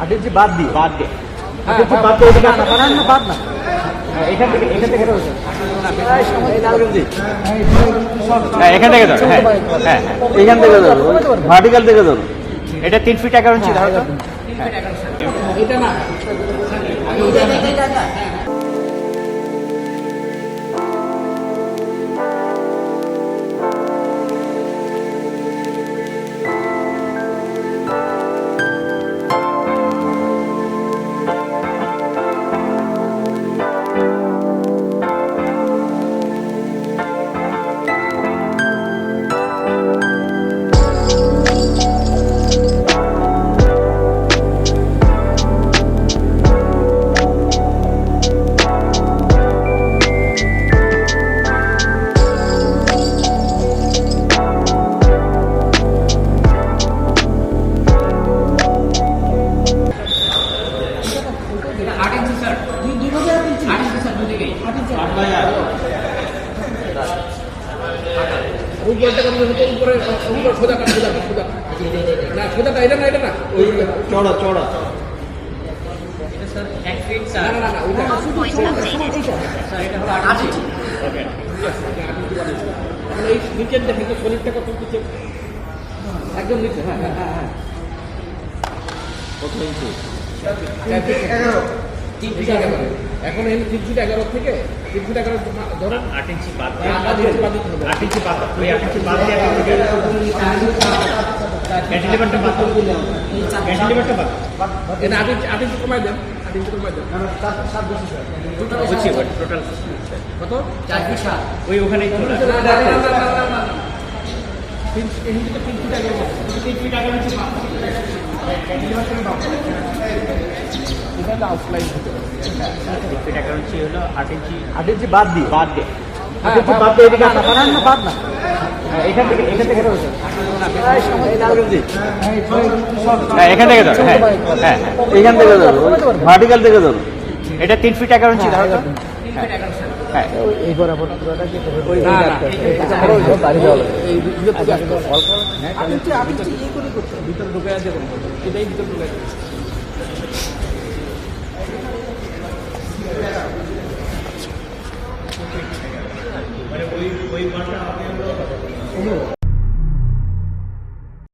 আট ইঞ্চি বাদ দিয়ে। বাদ দিয়ে। বাদ দিয়ে ওদিকে আনা বানান না বাদ না। হ্যাঁ, এখান থেকে এখান থেকে ধরো। হ্যাঁ এখান থেকে ধরো হ্যাঁ হ্যাঁ এইখান থেকে ধরো। ভার্টিক্যাল থেকে ধরো। এটা তিন ফিট এগারো ইঞ্চি ধরো এটা না। উপরটা করলে হতো উপরে উপরে সোজা কাট সোজা কাট সোজা কাট। না সোজাটা এটা না এটা না ওই চড়া চড়া না না না না ওইটা এই নিচের দেখেন তো শরীরটা কত নিচে একদম নিচে হ্যাঁ হ্যাঁ হ্যাঁ হ্যাঁ। তিন এগারো। এখন এই তিন ফিট এগারো থেকে তিন ফিট এগারো ধরো আট ইঞ্চি বাদ আট ইঞ্চি বাদ আট ইঞ্চি বাদ ওই আট ইঞ্চি বাদ দিয়ে ক্যান্টিলিভারটা বাদ ক্যান্টিলিভারটা বাদ এটা আট ইঞ্চি আট ইঞ্চি কমাই দেন আট ইঞ্চি কমাই দেন বুঝছি টোটাল কত ওই ওখানেই চলে। তিন ফিট তিন ফিট এগারো ইঞ্চি আউটলাইন হতে হবে। তিন ফিট হলো আট ইঞ্চি আট ইঞ্চি বাদ দিয়ে বাদ দিয়ে আট ইঞ্চি বাদ দিয়ে ওদিকে না বাদ না হ্যাঁ, এখান থেকে এখান থেকে ধরো। এই লাল গেঞ্জি হ্যাঁ এখান থেকে ধরো হ্যাঁ হ্যাঁ থেকে ধরো ভার্টিক্যাল থেকে ধরো এটা তিন ফিট এগারো ইঞ্চি ধরো হ্যাঁ এই বরাবর এটা 所以马上要变